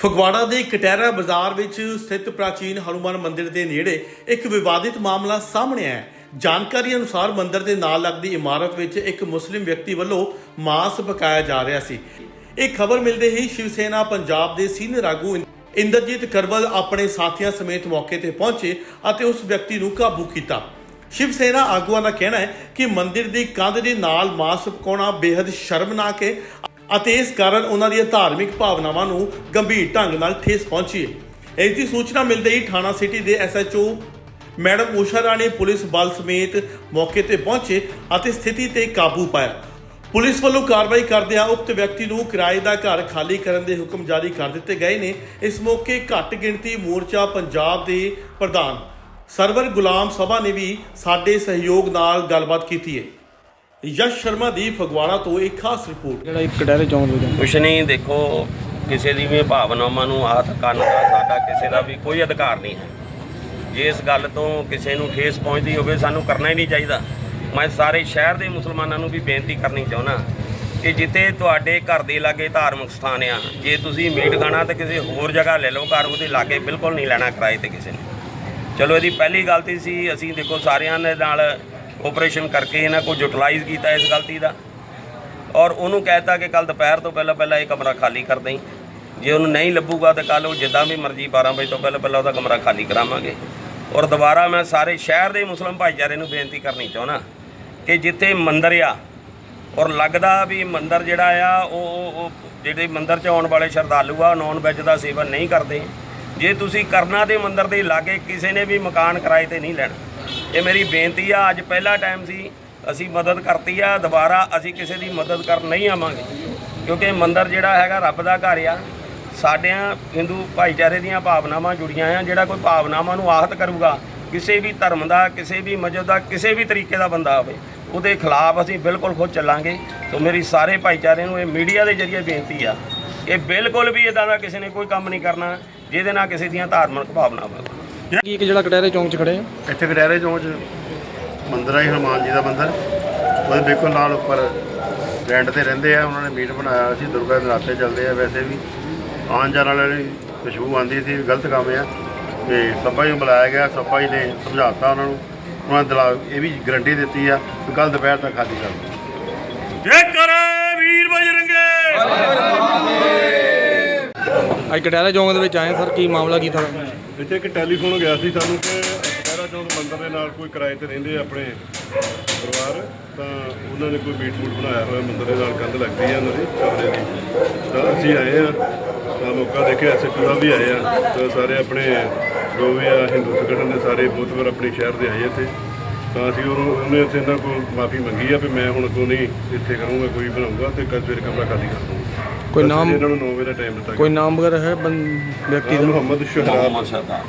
ਫਗਵਾੜਾ ਦੇ ਕਟਹਿਰਾ ਬਾਜ਼ਾਰ ਵਿੱਚ ਸਥਿਤ ਪ੍ਰਾਚੀਨ ਹਨੂਮਾਨ ਮੰਦਿਰ ਦੇ ਨੇੜੇ ਇੱਕ ਵਿਵਾਦਿਤ ਮਾਮਲਾ ਸਾਹਮਣੇ ਆਇਆ ਜਾਣਕਾਰੀ ਅਨੁਸਾਰ ਮੰਦਿਰ ਦੇ ਨਾਲ ਲੱਗਦੀ ਇਮਾਰਤ ਵਿੱਚ ਇੱਕ ਮੁਸਲਿਮ ਵਿਅਕਤੀ ਵੱਲੋਂ ਮਾਂਸ ਪਕਾਇਆ ਜਾ ਰਿਹਾ ਸੀ। ਇਹ ਖਬਰ ਮਿਲਦੇ ਹੀ ਸ਼ਿਵ ਸੈਨਾ ਪੰਜਾਬ ਦੇ ਸੀਨੀਅਰ ਆਗੂ ਇੰਦਰਜੀਤ ਕਰਵਲ ਆਪਣੇ ਸਾਥੀਆਂ ਸਮੇਤ ਮੌਕੇ ਤੇ ਪਹੁੰਚੇ ਅਤੇ ਉਸ ਵਿਅਕਤੀ ਨੂੰ ਕਾਬੂ ਕੀਤਾ। ਸ਼ਿਵ ਸੈਨਾ ਆਗੂਆਂ ਦਾ ਕਹਿਣਾ ਹੈ ਕਿ ਮੰਦਿਰ ਦੀ ਕੰਧ ਦੇ ਨਾਲ ਮਾਂਸ ਪਕਾਉਣਾ ਬੇहद ਸ਼ਰਮਨਾਕ ਹੈ। ਅਤੇ ਇਸ ਕਾਰਨ ਉਹਨਾਂ ਦੀਆਂ ਧਾਰਮਿਕ ਭਾਵਨਾਵਾਂ ਨੂੰ ਗੰਭੀਰ ਢੰਗ ਨਾਲ ਠੇਸ ਪਹੁੰਚੀ ਹੈ। ਇਸ ਦੀ ਸੂਚਨਾ ਮਿਲਦੇ ਹੀ ਥਾਣਾ ਸਿਟੀ ਦੇ SHO madam Usha Rani police ਬਲ ਸਮੇਤ ਮੌਕੇ ਤੇ ਪਹੁੰਚੇ ਅਤੇ ਸਥਿਤੀ ਤੇ ਕਾਬੂ ਪਾਇਆ। ਪੁਲਿਸ ਵੱਲੋਂ ਕਾਰਵਾਈ ਕਰਦਿਆਂ ਉਕਤ ਵਿਅਕਤੀ ਨੂੰ ਕਿਰਾਏ ਦਾ ਘਰ ਖਾਲੀ ਕਰਨ ਦੇ ਹੁਕਮ ਜਾਰੀ ਕਰ ਦਿੱਤੇ ਗਏ ਨੇ। ਇਸ ਮੌਕੇ ਘੱਟ ਗਿਣਤੀ ਮੋਰਚਾ ਪੰਜਾਬ ਦੇ ਪ੍ਰਧਾਨ ਸਰਵਰ ਗੁਲਾਮ ਸਭਾ ਨੇ ਵੀ ਸਾਡੇ ਸਹਿਯੋਗ ਨਾਲ ਗੱਲਬਾਤ ਕੀਤੀ ਹੈ। ਯਸ਼ ਸ਼ਰਮਾ ਦੀ ਫਗਵਾੜਾ ਤੋਂ ਇੱਕ ਖਾਸ ਰਿਪੋਰਟ। ਜਿਹੜਾ ਇੱਕ ਕਟਹਿਰੇ ਚੌਂਕ ਦੇ ਵਿੱਚ ਕੁਛ ਨਹੀਂ ਦੇਖੋ ਕਿਸੇ ਦੀ ਵੀ ਭਾਵਨਾਵਾਂ ਨੂੰ ਆਹਤ ਕਰਨ ਦਾ ਸਾਡਾ ਕਿਸੇ ਦਾ ਵੀ ਕੋਈ ਅਧਿਕਾਰ ਨਹੀਂ ਹੈ। ਜੇ ਇਸ ਗੱਲ ਤੋਂ ਕਿਸੇ ਨੂੰ ਠੇਸ ਪਹੁੰਚਦੀ ਹੋਵੇ ਸਾਨੂੰ ਕਰਨਾ ਹੀ ਨਹੀਂ ਚਾਹੀਦਾ। ਮੈਂ ਸਾਰੇ ਸ਼ਹਿਰ ਦੇ ਮੁਸਲਮਾਨਾਂ ਨੂੰ ਵੀ ਬੇਨਤੀ ਕਰਨੀ ਚਾਹੁੰਦਾ ਕਿ ਜਿੱਥੇ ਤੁਹਾਡੇ ਘਰ ਦੇ ਲਾਗੇ ਧਾਰਮਿਕ ਸਥਾਨ ਆ ਜੇ ਤੁਸੀਂ ਮੀਟ ਖਾਣਾ ਤਾਂ ਕਿਸੇ ਹੋਰ ਜਗ੍ਹਾ ਲੈ ਲਓ ਘਰ ਉਹਦੇ ਲਾਗੇ ਬਿਲਕੁਲ ਨਹੀਂ ਲੈਣਾ ਕਿਰਾਏ ਤੇ ਕਿਸੇ ਨੇ। ਚਲੋ ਇਹਦੀ ਪਹਿਲੀ ਗਲਤੀ ਸੀ ਅਸੀਂ ਦੇਖੋ ਸਾਰਿਆਂ ਦੇ ਨਾਲ ਆਪਰੇਸ਼ਨ ਕਰਕੇ ਇਹਨਾਂ ਕੋਲ ਯੂਟਿਲਾਈਜ਼ ਕੀਤਾ ਇਸ ਗਲਤੀ ਦਾ। ਔਰ ਉਹਨੂੰ ਕਹਿਤਾ ਕਿ ਕੱਲ ਦੁਪਹਿਰ ਤੋਂ ਪਹਿਲਾਂ ਪਹਿਲਾਂ ਇਹ ਕਮਰਾ ਖਾਲੀ ਕਰ ਦੇਈਂ। ਜੇ ਉਹਨੂੰ ਨਹੀਂ ਲੱਭੂਗਾ ਤਾਂ ਕੱਲ ਉਹ ਜਿੱਦਾਂ ਵੀ ਮਰਜ਼ੀ 12 ਵਜੇ ਤੋਂ ਪਹਿਲਾਂ ਪਹਿਲਾਂ ਉਹਦਾ ਕਮਰਾ ਖਾਲੀ ਕਰਾਵਾਂਗੇ। ਔਰ ਦੁਬਾਰਾ ਮੈਂ ਸਾਰੇ ਸ਼ਹਿਰ ਦੇ ਮੁਸਲਮਾਨ ਭਾਈਚਾਰੇ ਨੂੰ ਬੇਨਤੀ ਕਰਨੀ ਚਾਹੁੰਦਾ ਕਿ ਜਿੱਥੇ ਮੰਦਰ ਆ, ਔਰ ਲੱਗਦਾ ਵੀ ਮੰਦਰ ਜਿਹੜਾ ਆ, ਉਹ, ਉਹ- ਜਿਹੜੇ ਮੰਦਰ 'ਚ ਆਉਣ ਵਾਲੇ ਸ਼ਰਧਾਲੂ ਆ ਨੌਨ ਵੈਜ ਦਾ ਸੇਵਨ ਨਹੀਂ ਕਰਦੇ। ਜੇ ਤੁਸੀਂ ਕਰਨਾ ਤੇ ਮੰਦਰ ਦੇ ਲਾਗੇ ਕਿਸੇ ਨੇ ਵੀ ਮਕਾਨ ਕਿਰਾਏ ਤੇ ਨਹੀਂ ਲੈਣਾ। ਇਹ ਮੇਰੀ ਬੇਨਤੀ ਆ, ਅੱਜ ਪਹਿਲਾ ਟਾਈਮ ਸੀ, ਅਸੀਂ ਮਦਦ ਕਰਤੀ ਆ, ਦੁਬਾਰਾ ਅਸੀਂ ਕਿਸੇ ਦੀ ਮਦਦ ਕਰਨ ਨਹੀਂ ਆਵਾਂਗੇ। ਕਿਉਂਕਿ ਮੰਦਰ ਜਿਹੜਾ ਹੈਗਾ ਰੱਬ ਦਾ ਘਰ ਆ, ਸਾਡਿਆਂ ਹਿੰਦੂ ਭਾਈਚਾਰੇ ਦੀਆਂ ਭਾਵਨਾਵਾਂ ਜੁੜੀਆਂ ਆ, ਜਿਹੜਾ ਕੋਈ ਭਾਵਨਾਵਾਂ ਨੂੰ ਆਹਤ ਕਰੂਗਾ, ਕਿਸੇ ਵੀ ਧਰਮ ਦਾ, ਕਿਸੇ ਵੀ ਮਜ਼ਹਬ ਦਾ, ਕਿਸੇ ਵੀ ਤਰੀਕੇ ਦਾ ਬੰਦਾ ਹੋਵੇ ਉਹਦੇ ਖਿਲਾਫ ਅਸੀਂ ਬਿਲਕੁਲ ਖੁਦ ਚੱਲਾਂਗੇ। ਸੋ ਮੇਰੀ ਸਾਰੇ ਭਾਈਚਾਰੇ ਨੂੰ ਇਹ ਮੀਡੀਆ ਦੇ ਜ਼ਰੀਏ ਬੇਨਤੀ ਆ, ਇਹ ਬਿਲਕੁਲ ਵੀ ਇਦਾਂ ਦਾ ਕਿਸੇ ਨੇ ਕੋਈ ਕੰਮ ਨਹੀਂ ਕਰਨਾ, ਜਿਹਦੇ ਨਾਲ ਕਿਸੇ ਦੀਆਂ ਧਾਰਮਿਕ ਭਾਵਨਾਵਾਂ ਕੀ ਇੱਕ ਜਿਹੜਾ ਕਟਹਿਰੇ ਚੌਂਕ 'ਚ ਖੜੇ ਆ? ਇੱਥੇ ਕਟਹਿਰੇ ਚੌਂਕ 'ਚ ਮੰਦਿਰ ਹੈ ਹਨੂਮਾਨ ਜੀ ਦਾ ਮੰਦਿਰ। ਉਹਦੇ ਬਿਲਕੁਲ ਨਾਲ ਉੱਪਰ ਰੈਂਟ ਤੇ ਰਹਿੰਦੇ ਆ ਉਹਨਾਂ ਨੇ ਮੀਟ ਬਣਾਇਆ ਸੀ ਦੁਰਗਾ ਦੇ ਨਰਾਤੇ ਚੱਲਦੇ ਆ ਵੈਸੇ ਵੀ। ਆਉਣ ਜਾਣ ਵਾਲਿਆਂ ਨੂੰ ਖੁਸ਼ਬੂ ਆਉਂਦੀ ਸੀ ਵੀ ਗਲਤ ਕੰਮ ਆ। ਤੇ ਸਭਾ ਜੀ ਨੂੰ ਬੁਲਾਇਆ ਗਿਆ ਸਭਾ ਜੀ ਨੇ ਸਮਝਾਤਾ ਉਹਨਾਂ ਨੂੰ। ਉਹਨਾਂ ਨੇ ਦਿਲਾ ਇਹ ਵੀ ਗਰੰਟੀ ਦਿੱਤੀ ਆ ਕਿ ਕੱਲ ਦੁਪਹਿਰ ਤੱਕ ਖਾਲੀ ਕਰ ਜੈ ਕਰੇ ਵੀਰ ਬਜਰੰਗੇ। ਅੱਜ ਕਟਹਿਰੇ ਚੌਂਕ ਦੇ ਵਿੱਚ ਆਏ ਸਰ, ਕੀ ਮਾਮਲਾ, ਕੀ ਥਾ ਇੱਥੇ ਇੱਕ ਟੈਲੀਫੋਨ ਗਿਆ ਸੀ ਸਾਨੂੰ ਕਿ ਕਟਹਿਰਾ ਚੌਂਕ ਮੰਦਰ ਦੇ ਨਾਲ ਕੋਈ ਕਿਰਾਏ ਤੇ ਰਹਿੰਦੇ ਆ ਆਪਣੇ ਪਰਿਵਾਰ, ਤਾਂ ਉਹਨਾਂ ਨੇ ਕੋਈ ਮੀਟ ਮੂਟ ਬਣਾਇਆ ਹੋਇਆ ਮੰਦਿਰ ਦੇ ਨਾਲ, ਕੰਧ ਲੱਗਦੀ ਆ ਉਹਨਾਂ ਦੀ ਕਮਰੇ ਦੀ। ਤਾਂ ਅਸੀਂ ਆਏ ਆ, ਤਾਂ ਮੌਕਾ ਦੇਖਿਆ ਐਸਐਚਓ ਸਾਹਿਬ ਵੀ ਆਏ ਆ, ਤਾਂ ਸਾਰੇ ਆਪਣੇ ਜੋ ਵੀ ਆ ਹਿੰਦੂ ਸੰਗਠਨ ਦੇ ਸਾਰੇ ਬਹੁਤ ਵਾਰ ਆਪਣੇ ਸ਼ਹਿਰ ਦੇ ਆਏ ਇੱਥੇ। ਤਾਂ ਅਸੀਂ ਉਹਨੂੰ ਉਹਨੇ ਇੱਥੇ ਇਹਨਾਂ ਕੋਲ ਮਾਫੀ ਮੰਗੀ ਆ ਵੀ ਮੈਂ ਹੁਣ ਤੋਂ ਨਹੀਂ ਇੱਥੇ ਕਰੂੰਗਾ, ਕੋਈ ਬਣਾਉਂਗਾ ਤੇ ਕੱਲ ਫਿਰ ਕਮਰਾ ਖਾਲੀ ਕਰ ਦੂੰਗਾ ਕੋਈ ਨਾਮ- ਇਹਨਾਂ ਨੂੰ 9 ਵਜੇ ਦਾ ਟਾਈਮ ਦਿੱਤਾ ਕੋਈ ਨਾਮ ਵਗੈਰਾ ਹੈ ਬੰ- ਵਿਅਕਤੀ ਦਾ? ਮੁਹੰਮਦ ਸ਼ਹਰਾਬ। ਮੁਹੰਮਦ ਸਰਦਾਰ